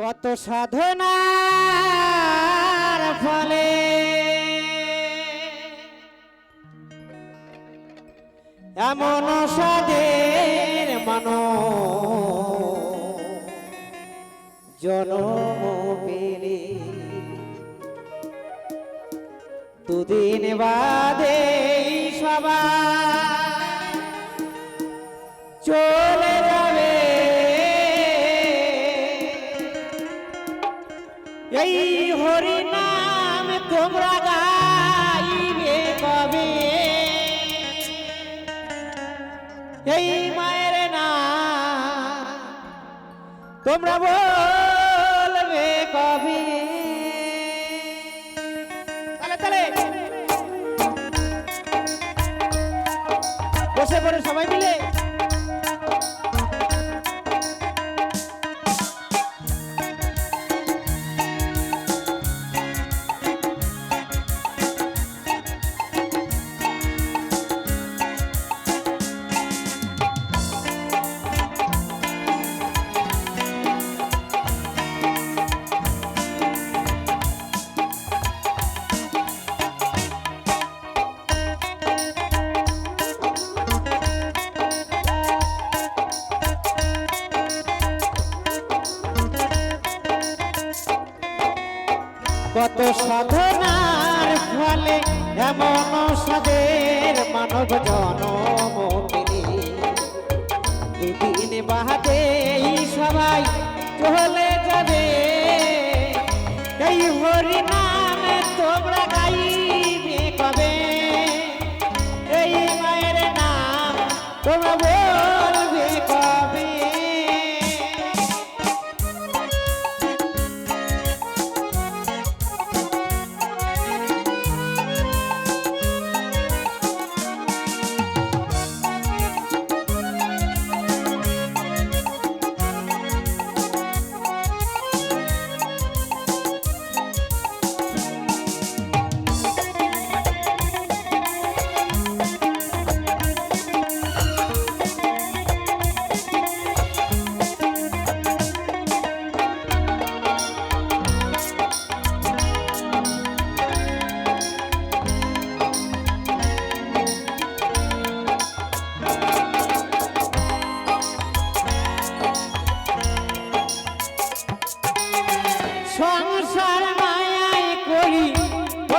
কত সাধনার ফলে। এমন সাদের মানো জনম পেলে। দুদিন বাদে সবাই এই হরি নাম তোমরা গাইবে কবে? এই মায়ের নাম তোমরা বলবে কবে? তালে তালে। বসে পড়ে সবাই মিলে। কত সাধনার ফলে এমন সাদের মানব জনম দুদিন বাদে সবাই চলে যাবে। এই হরি নামে তোমরা গাইবে কবে? এই মায়ের নাম তোমরা বলবে কবে?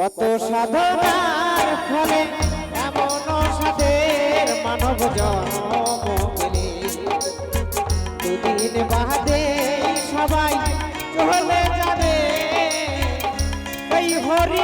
কত সাধনার ফলে এমন সাধের মানব জন্ম পেলে দুদিন বাদে সবাই চলে যাবে। এই হরি